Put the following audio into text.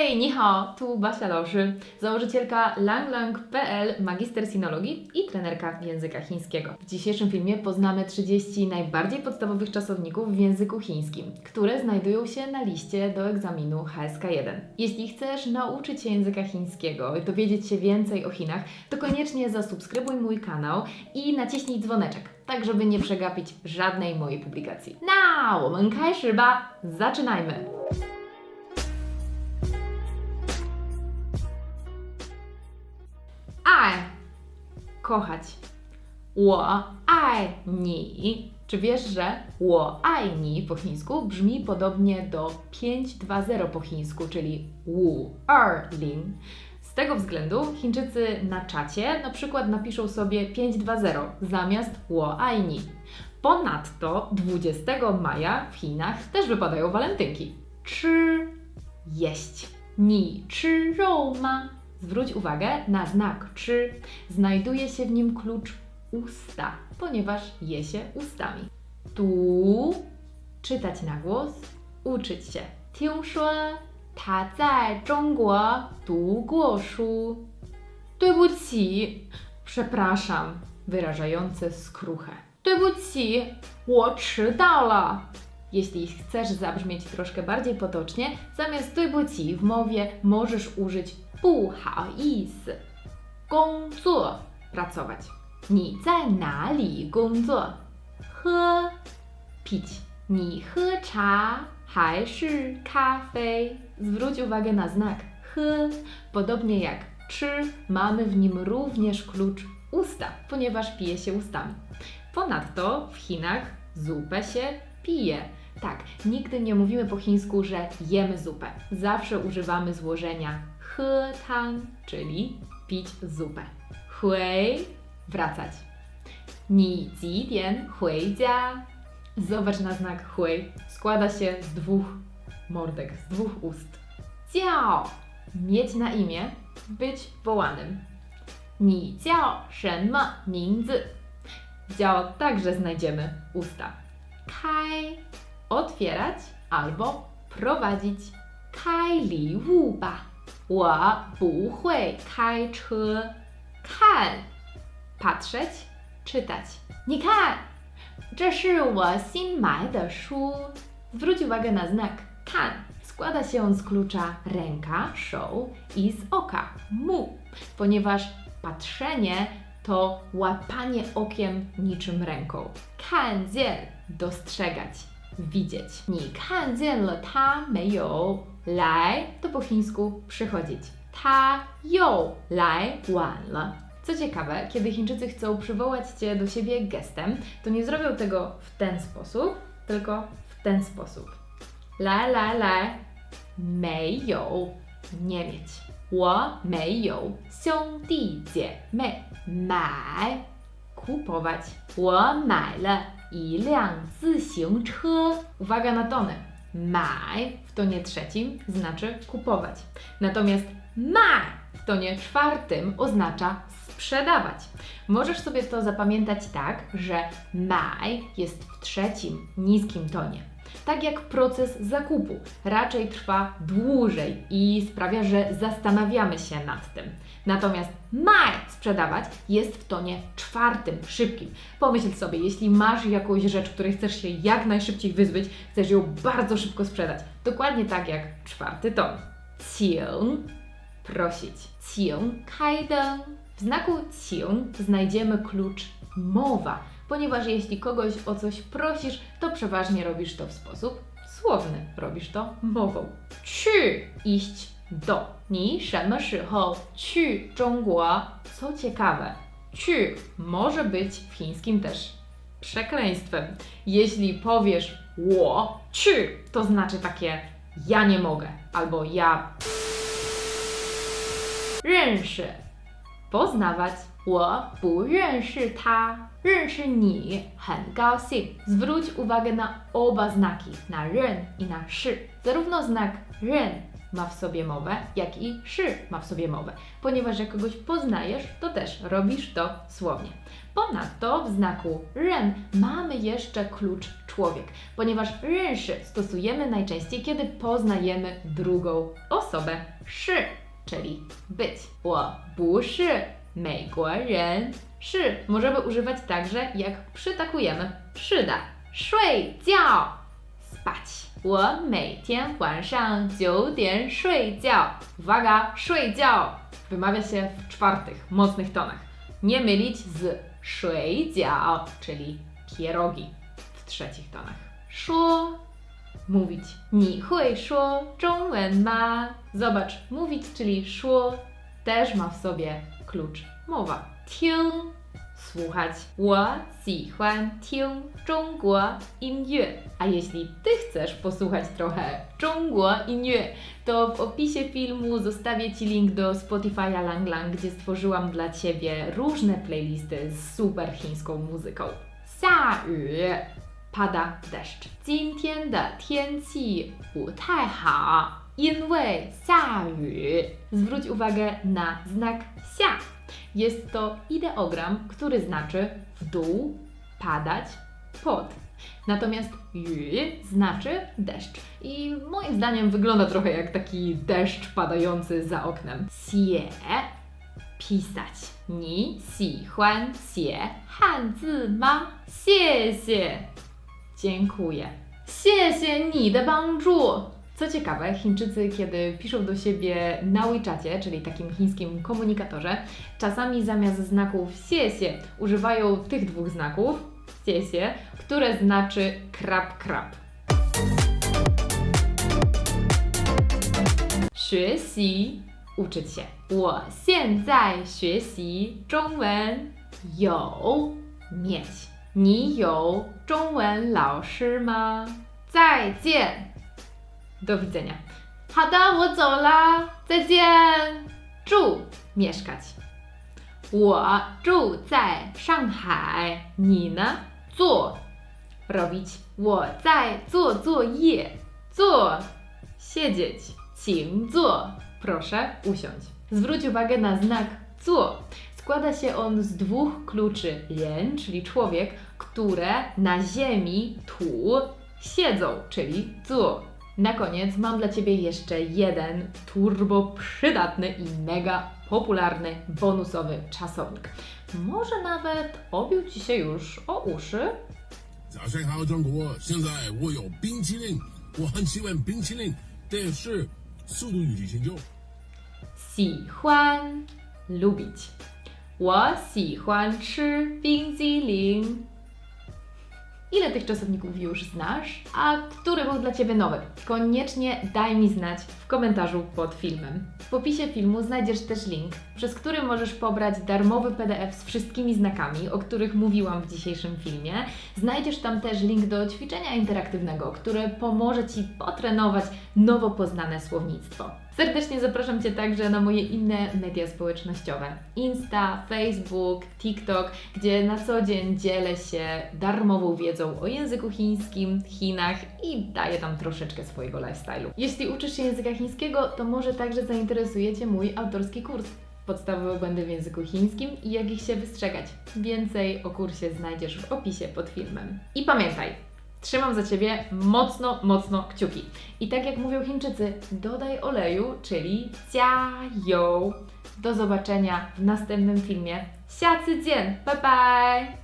Hej, ni hao, tu Basia Loszy, założycielka langlang.pl, magister sinologii i trenerka języka chińskiego. W dzisiejszym filmie poznamy 30 najbardziej podstawowych czasowników w języku chińskim, które znajdują się na liście do egzaminu HSK1. Jeśli chcesz nauczyć się języka chińskiego i dowiedzieć się więcej o Chinach, to koniecznie zasubskrybuj mój kanał i naciśnij dzwoneczek, tak żeby nie przegapić żadnej mojej publikacji. Na, 我们开始吧，zaczynajmy! kochać. 我爱你. Czy wiesz, że 我爱你 po chińsku brzmi podobnie do 520 po chińsku, czyli 520. Z tego względu Chińczycy na czacie na przykład napiszą sobie 520 zamiast 我爱你. Ponadto 20 maja w Chinach też wypadają walentynki. Czy jeść? Ni czy肉吗? Zwróć uwagę na znak czy. Znajduje się w nim klucz usta, ponieważ je się ustami. Tu czytać na głos, uczyć się. 听说他在中国读过书。对不起, przepraszam, wyrażające skruchę. 对不起，我迟到了。 Jeśli chcesz zabrzmieć troszkę bardziej potocznie, zamiast 对不起 w mowie możesz użyć 不好意思。工作 pracować. 你在哪里工作？喝 pić. 你喝茶还是咖啡？Zwróć uwagę na znak 喝. Podobnie jak czy, mamy w nim również klucz usta, ponieważ pije się ustami. Ponadto w Chinach zupę się pije. Tak, nigdy nie mówimy po chińsku, że jemy zupę. Zawsze używamy złożenia he tang, czyli pić zupę. Hui, wracać. Ni ji dian hui jia. Zobacz na znak hui. Składa się z dwóch mordek, z dwóch ust. Jiao, mieć na imię, być wołanym. Ni jiao shenme mingzi. Jiao także znajdziemy usta. Kai otwierać albo prowadzić. Kaj li wu ba. 我不会开车。看 patrzeć, czytać. 你看，这是我新买的书。Zwróć uwagę na znak kan. Składa się on z klucza ręka, show i z oka, mu, ponieważ patrzenie to łapanie okiem niczym ręką. 看见 dostrzegać, widzieć. 你看见了他没有？来 to po chińsku przychodzić. 他又来晚了。Co ciekawe, kiedy Chińczycy chcą przywołać Cię do siebie gestem, to nie zrobią tego w ten sposób, tylko w ten sposób. 来来来，没有 nie mieć. 我没有兄弟姐妹。买 kupować. 我买了 i liang zixing che. Uwaga na tonę. Maj w tonie trzecim znaczy kupować. Natomiast maj w tonie czwartym oznacza sprzedawać. Możesz sobie to zapamiętać tak, że maj jest w trzecim niskim tonie tak jak proces zakupu raczej trwa dłużej i sprawia, że zastanawiamy się nad tym. Natomiast maj sprzedawać jest w tonie czwartym, szybkim. Pomyśl sobie, jeśli masz jakąś rzecz, której chcesz się jak najszybciej wyzbyć, chcesz ją bardzo szybko sprzedać. Dokładnie tak jak czwarty ton. Cię prosić. Cię kajdę. W znaku cię znajdziemy klucz mowa ponieważ jeśli kogoś o coś prosisz, to przeważnie robisz to w sposób słowny. Robisz to mową. 去 iść do. 你什么时候去中国？Co ciekawe, 去 może być w chińskim też przekleństwem. Jeśli powiesz 我去, to znaczy takie ja nie mogę albo ja 认识 poznawać. 我不认识他，认识你很高兴。Zwróć uwagę na oba znaki, na ren i na szy. Zarówno znak ren ma w sobie mowę, jak i szy ma w sobie mowę, ponieważ jak kogoś poznajesz, to też robisz to słownie. Ponadto w znaku ren mamy jeszcze klucz człowiek, ponieważ renszy stosujemy najczęściej, kiedy poznajemy drugą osobę. osobę 是 czyli być. 我不是 美国人。是 możemy używać także jak przytakujemy. 是的，睡觉 spać. 我每天晚上九点睡觉。Uwaga, 睡觉 wymawia się w czwartych, mocnych tonach. Nie mylić z 水饺, czyli pierogi w trzecich tonach. 说 mówić. 你会说中文吗? Zobacz, mówić, czyli 说 też ma w sobie klucz mowa. 听 słuchać. 我喜欢听中国音乐. A jeśli Ty chcesz posłuchać trochę 中国音乐, to w opisie filmu zostawię Ci link do Spotify'a Lang Lang, gdzie stworzyłam dla Ciebie różne playlisty z super chińską muzyką. 下雨 pada deszcz. 今天的天气不太好， 因为下雨。Zwróć uwagę na znak 下. Jest to ideogram, który znaczy w dół, padać, pod. Natomiast yu znaczy deszcz. I moim zdaniem wygląda trochę jak taki deszcz padający za oknem. Xie pisać. 你喜欢写汉字吗？谢谢。Dziękuję. 谢谢你的帮助。 Co ciekawe, Chińczycy, kiedy piszą do siebie na WeChacie, czyli takim chińskim komunikatorze, czasami zamiast znaków xie używają tych dwóch znaków, xie które znaczy krap krap. 学习 uczyć się. 我现在学习中文有 mieć. 你有中文老师吗？再见。 Do widzenia. 好的，我走啦，再见。住 mieszkać. 我住在上海，你呢？做 robić. 我在做作业，做 siedzieć. 请坐 proszę usiąść. Zwróć uwagę na znak 坐. Składa się on z dwóch kluczy ren, czyli człowiek, które na ziemi tu siedzą, czyli 坐. Na koniec mam dla Ciebie jeszcze jeden turbo przydatny i mega popularny bonusowy czasownik. Może nawet obił Ci się już o uszy? 早上好，中国！现在我有冰淇淋，我很喜欢冰淇淋，但是速度与激情就。喜欢 lubić. 我喜欢吃冰激凌。 Ile tych czasowników już znasz, a który był dla Ciebie nowy? Koniecznie daj mi znać w komentarzu pod filmem. W opisie filmu znajdziesz też link, przez który możesz pobrać darmowy PDF z wszystkimi znakami, o których mówiłam w dzisiejszym filmie. Znajdziesz tam też link do ćwiczenia interaktywnego, które pomoże Ci potrenować nowo poznane słownictwo. Serdecznie zapraszam Cię także na moje inne media społecznościowe: Insta, Facebook, TikTok, gdzie na co dzień dzielę się darmową wiedzą o języku chińskim, Chinach i daję tam troszeczkę swojego lifestyle'u. Jeśli uczysz się języka chińskiego, to może także zainteresuje Cię mój autorski kurs. Podstawowe błędy w języku chińskim i jak ich się wystrzegać. Więcej o kursie znajdziesz w opisie pod filmem. I pamiętaj, Trzymam za Ciebie mocno, mocno kciuki. I tak jak mówią Chińczycy, dodaj oleju, czyli 加油. Do zobaczenia w następnym filmie. 下次见，拜拜。